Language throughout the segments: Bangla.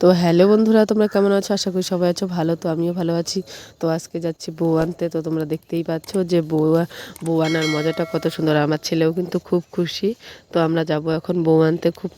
তো হ্যালো বন্ধুরা, তোমরা কেমন আছো? আশা করি সবাই আছো ভালো। তো আমিও ভালো আছি। তো আজকে যাচ্ছি বউ আনতে। তো তোমরা দেখতেই পাচ্ছ যে বউ বউ আনার মজাটা কত সুন্দর। আমার ছেলেও কিন্তু খুব খুশি। তো আমরা যাব এখন বউ আনতে। খুব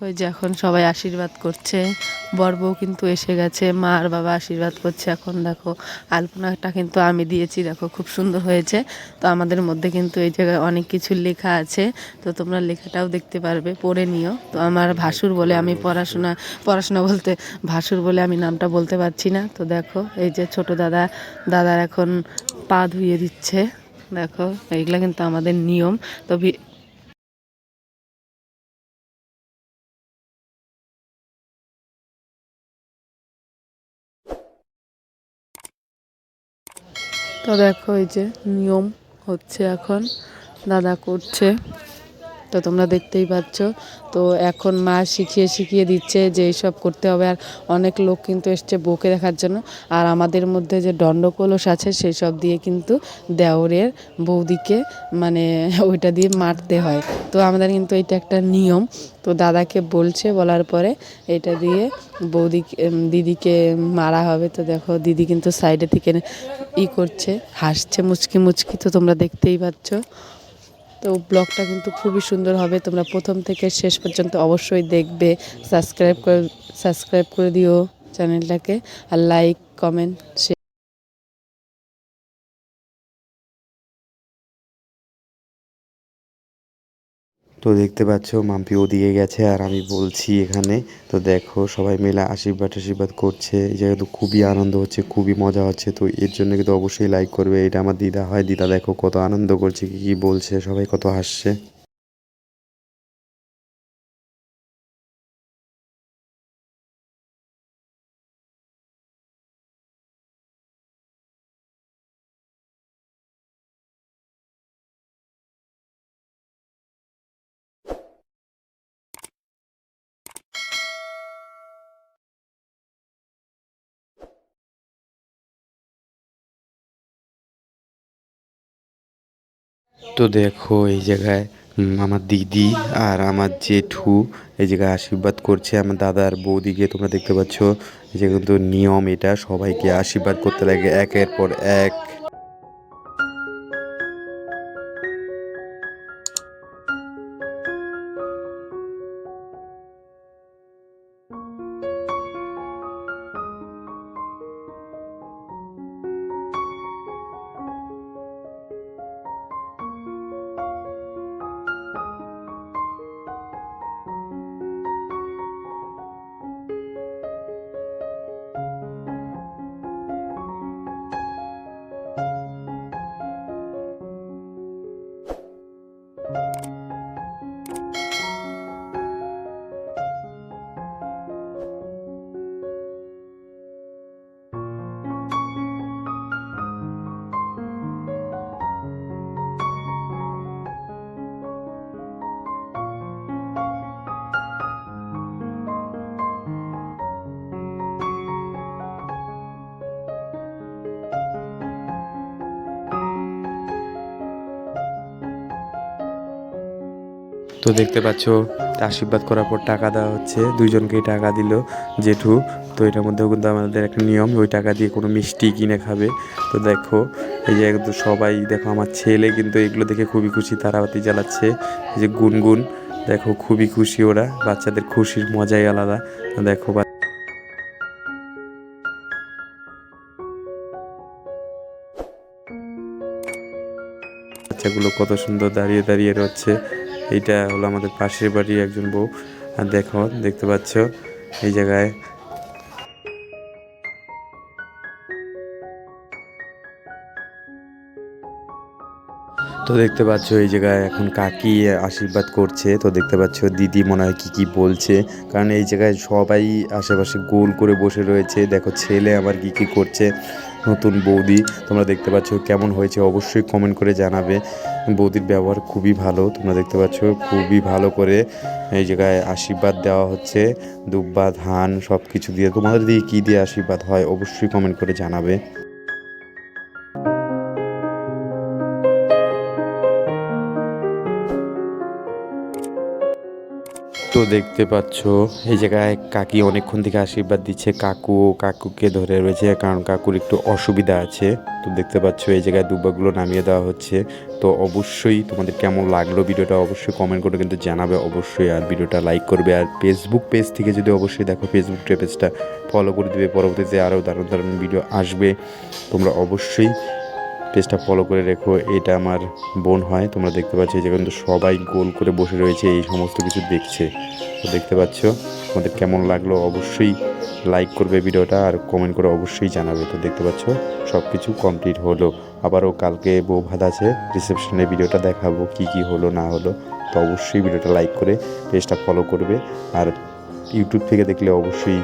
ওই যে এখন সবাই আশীর্বাদ করছে। বউ কিন্তু এসে গেছে, মা আর বাবা আশীর্বাদ করছে। এখন দেখো, আলপনাটা কিন্তু আমি দিয়েছি, দেখো খুব সুন্দর হয়েছে। তো আমাদের মধ্যে কিন্তু এই জায়গায় অনেক কিছু লেখা আছে। তো তোমরা লেখাটাও দেখতে পারবে, পড়ে নিও। তো আমার ভাসুর বলে আমি পড়াশোনা পড়াশোনা বলতে ভাসুর বলে আমি নামটা বলতে পারছি না। তো দেখো, এই যে ছোট দাদা দাদা এখন পা ধুইয়ে দিচ্ছে। দেখো, এইগুলা কিন্তু আমাদের নিয়ম। তো তো দেখো এই যে নিয়ম হচ্ছে এখন দাদা করছে। তো তোমরা দেখতেই পাচ্ছ। তো এখন মা শিখিয়ে শিখিয়ে দিচ্ছে যে এইসব করতে হবে। আর অনেক লোক কিন্তু এসছে বউকে দেখার জন্য। আর আমাদের মধ্যে যে দণ্ডকলস আছে সেই সব দিয়ে কিন্তু দেওরের বৌদিকে মানে ওইটা দিয়ে মারতে হয়। তো আমাদের কিন্তু এটা একটা নিয়ম। তো দাদাকে বলছে, বলার পরে এটা দিয়ে বৌদিকে দিদিকে মারা হবে। তো দেখো, দিদি কিন্তু সাইডে থেকে ই করছে, হাসছে মুচকি মুচকি। তো তোমরা দেখতেই পাচ্ছ। তো ব্লগটা কিন্তু খুবই সুন্দর হবে। তোমরা প্রথম থেকে শেষ পর্যন্ত অবশ্যই দেখবে। সাবস্ক্রাইব করে সাবস্ক্রাইব করে দিও চ্যানেলটাকে। আর লাইক কমেন্ট তো দেখতে পাচ্ছ মাম্পিও দিয়ে গেছে আর আমি বলছি এখানে। তো দেখো, সবাই মিলে আশীর্বাদ আশীর্বাদ করছে। এই জায়গায় তো খুবই আনন্দ হচ্ছে, খুবই মজা হচ্ছে। তো এর জন্য কিন্তু অবশ্যই লাইক করবে। এটা আমার দিদা হয়। দিদা দেখো কত আনন্দ করছে, কি কি বলছে, সবাই কত হাসছে। তো দেখো এই জায়গায় আমার দিদি আর আমার জেঠু এই জায়গায় আশীর্বাদ করছে, আমার দাদার বৌদিকে তোমরা দেখতে পাচ্ছ। যে কিন্তু নিয়ম এটা, সবাইকে আশীর্বাদ করতে লাগে, একের পর এক। তো দেখতে পাচ্ছ, আশীর্বাদ করার পর টাকা দেওয়া হচ্ছে। দুইজনকেই টাকা দিল জেঠু। তো এটার মধ্যেও কিন্তু আমাদের একটা নিয়ম, ওই টাকা দিয়ে কোনো মিষ্টি কিনে খাবে। তো দেখো, এই যে একদম সবাই, দেখো আমার ছেলে কিন্তু এগুলো দেখে খুবই খুশি, তারাবাতি জ্বালাচ্ছে। এই যে গুনগুন, দেখো খুবই খুশি ওরা, বাচ্চাদের খুশির মজাই আলাদা। দেখো বাচ্চাগুলো কত সুন্দর দাঁড়িয়ে দাঁড়িয়ে রয়েছে এইটা হলো আমাদের পাশের বাড়ি একজন বউ। আর দেখো, দেখতে পাচ্ছ এই জায়গায়। তো দেখতে পাচ্ছ এই জায়গায় এখন কাকি আশীর্বাদ করছে। তো দেখতে পাচ্ছ দিদি মনে হয় কী কী বলছে। কারণ এই জায়গায় সবাই আশেপাশে গোল করে বসে রয়েছে। দেখো ছেলে আবার কী কী করছে। নতুন বৌদি, তোমরা দেখতে পাচ্ছ কেমন হয়েছে, অবশ্যই কমেন্ট করে জানাবে। বৌদির ব্যবহার খুবই ভালো, তোমরা দেখতে পাচ্ছ খুবই ভালো করে এই জায়গায় আশীর্বাদ দেওয়া হচ্ছে। দুব্বা, ধান সব কিছু দিয়ে। তোমাদের দিয়ে কী দিয়ে আশীর্বাদ হয়, অবশ্যই কমেন্ট করে জানাবে। তো দেখতে পাচ্ছ, এই জায়গায় কাকি অনেকক্ষণ থেকে আশীর্বাদ দিচ্ছে। কাকু কাকুকে ধরে রয়েছে, কারণ কাকুর একটু অসুবিধা আছে। তো দেখতে পাচ্ছ, এই জায়গায় দুব্বাগুলো নামিয়ে দেওয়া হচ্ছে। তো অবশ্যই তোমাদের কেমন লাগল ভিডিওটা অবশ্যই কমেন্ট করে কিন্তু জানাবে অবশ্যই। আর ভিডিওটা লাইক করবে। আর ফেসবুক পেজ থেকে যদি অবশ্যই দেখো ফেসবুক পেজটা ফলো করে দিবে। পরবর্তীতে আরও দারুণ দারুণ ভিডিও আসবে। তোমরা অবশ্যই পেজটা ফলো করে রেখো, এটা আমার বোন হয়, তোমরা দেখতে পাচ্ছ যে কিন্তু সবাই গোল করে বসে রয়েছে, এই সমস্ত কিছু দেখছে। তো দেখতে পাচ্ছ তোমাদের কেমন লাগল? অবশ্যই লাইক করবে ভিডিওটা আর কমেন্ট করে অবশ্যই জানাবে। তো দেখতে পাচ্ছ সব কিছু কমপ্লিট হলো। আবারও কালকে বউ ভাত আছে রিসেপশনের ভিডিওটা দেখাবো কি কি হলো, না হলো। তো অবশ্যই ভিডিওটা লাইক করে পেজটা ফলো করবে আর ইউটিউব থেকে দেখলে অবশ্যই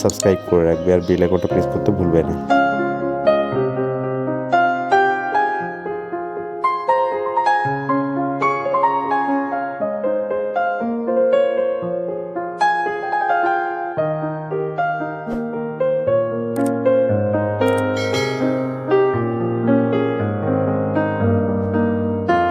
সাবস্ক্রাইব করে রাখবে আর বেল আইকনটা প্রেস করতে ভুলবে না।